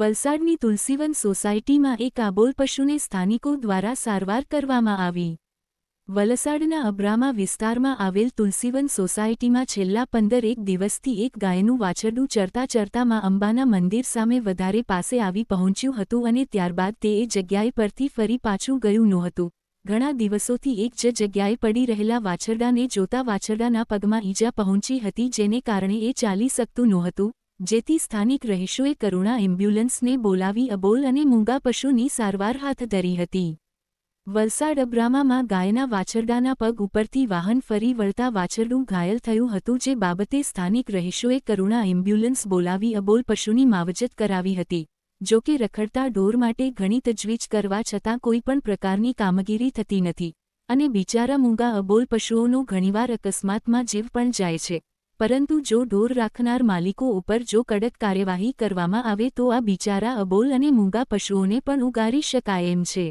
વલસાડની તુલસીવન સોસાયટીમાં એક આબોલ પશુને સ્થાનિકો દ્વારા સારવાર કરવામાં આવી. વલસાડના અબ્રામા વિસ્તારમાં આવેલ તુલસીવન સોસાયટીમાં છેલ્લા પંદર એક દિવસથી એક ગાયનું વાછરડું ચરતા ચરતામાં અંબાના મંદિર સામે વધારે પાસે આવી પહોંચ્યું હતું અને ત્યારબાદ તે એ જગ્યાએ પરથી ફરી પાછું ગયું નહોતું. ઘણા દિવસોથી એક જ જગ્યાએ પડી રહેલા વાછરડાને જોતા વાછરડાના પગમાં ઈજા પહોંચી હતી જેને કારણે એ ચાલી શકતું નહોતું. જેથી સ્થાનિક રહીશોએ કરુણા એમ્બ્યુલન્સને બોલાવી અબોલ અને મૂંગા પશુની સારવાર હાથ ધરી હતી. વલસાડ અબ્રામામાં ગાયના વાછરડાના પગ ઉપરથી વાહન ફરી વળતા વાછરડું ઘાયલ થયું હતું જે બાબતે સ્થાનિક રહીશોએ કરુણા એમ્બ્યુલન્સ બોલાવી અબોલ પશુની માવજત કરાવી હતી. જો કે રખડતા ઢોર માટે ઘણી તજવીજ કરવા છતાં કોઈપણ પ્રકારની કામગીરી થતી નથી. અને બિચારા મૂંગા અબોલ પશુઓનો ઘણીવાર અકસ્માતમાં જીવ પણ જાય છે. પરંતુ જો ઢોર રાખનાર માલિકો ઉપર જો કડક કાર્યવાહી કરવામાં આવે તો આ બિચારા અબોલ અને મૂંગા પશુઓને પણ ઉગારી શકાય એમ છે.